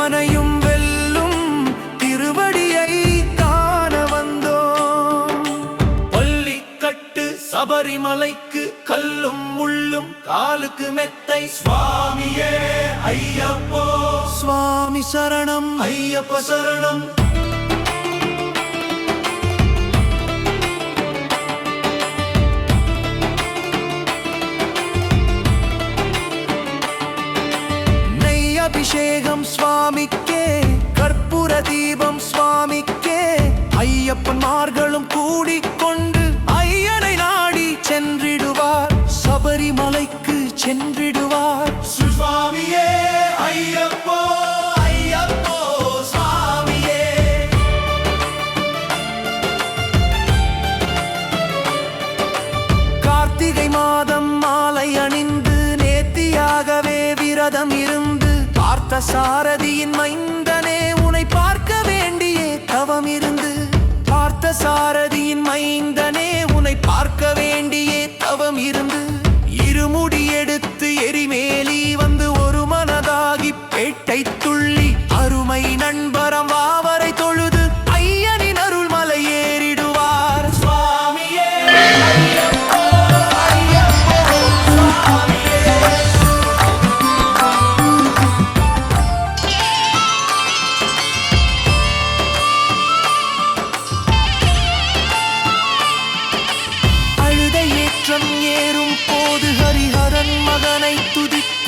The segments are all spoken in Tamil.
மனையும் வெல்லும் திருவடியை காண வந்தோம். பள்ளிக்கட்டு சபரிமலைக்கு கல்லும் முள்ளும் காலுக்கு மெத்தை. சுவாமியே ஐயப்போ. சுவாமி சரணம். ஐயப்ப சரணம். அபிஷேகம் ஐயப்பன்மார்களும் கூடிக்கொண்டு ஐயனை நாடி சென்றிடுவார். சபரிமலைக்கு சென்றிடுவார். சுவாமியே ஐயப்போ மாதம் மாலை அணிந்து நேர்த்தியாகவே விரதம் இருந்து பார்த்த சாரதியின் மைந்தனே இருமுடி எடுத்து எரிமேலி வந்து ஒரு மனதாகி பேட்டை துள்ளி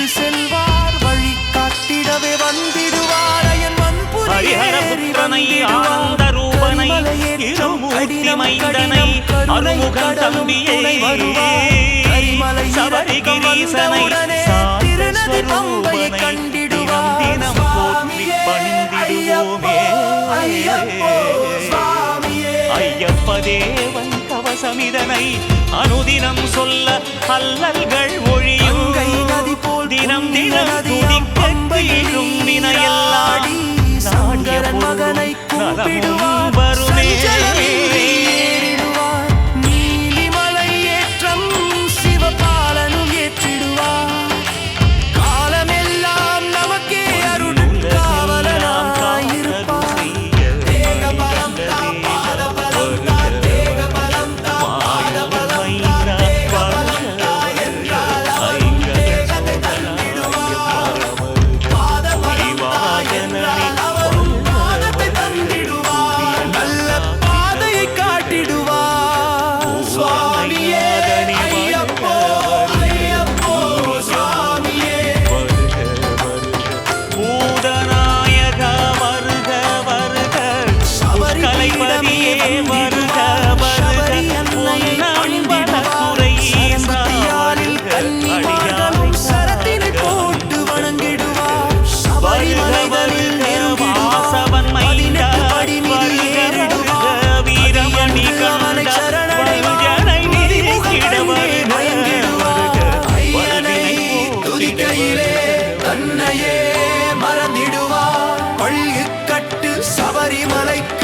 துதித்து செல்வார் வழி காட்டிடவே வந்திடுவார். அயன். ஆனந்த ரூபனை கரிமலையேற்றம் இருமூர்த்தி கடினம் மைந்தனை கடினம் கருணை அருமுகன் தம்பியை. சபரிகிரீசனை திருநதி கண்டிடுவார். தினம் போற்றி பணிந்திடுவோமே. ஐயப்ப தேவன் கவசமிதனை அனுதினம் சொல்ல அல்லல்கள் வருக வருக அன்பன குறையே சரதியாரில் கன்னிமார்களும் சரத்தினை போட்டு வணங்கிடுவார் சபரிமலை வாசவன் மைந்தா வருக வருக வீரமணி கவனை சரணடை மறந்திடுவார் பள்ளி கட்டு சபரிமலைக்கு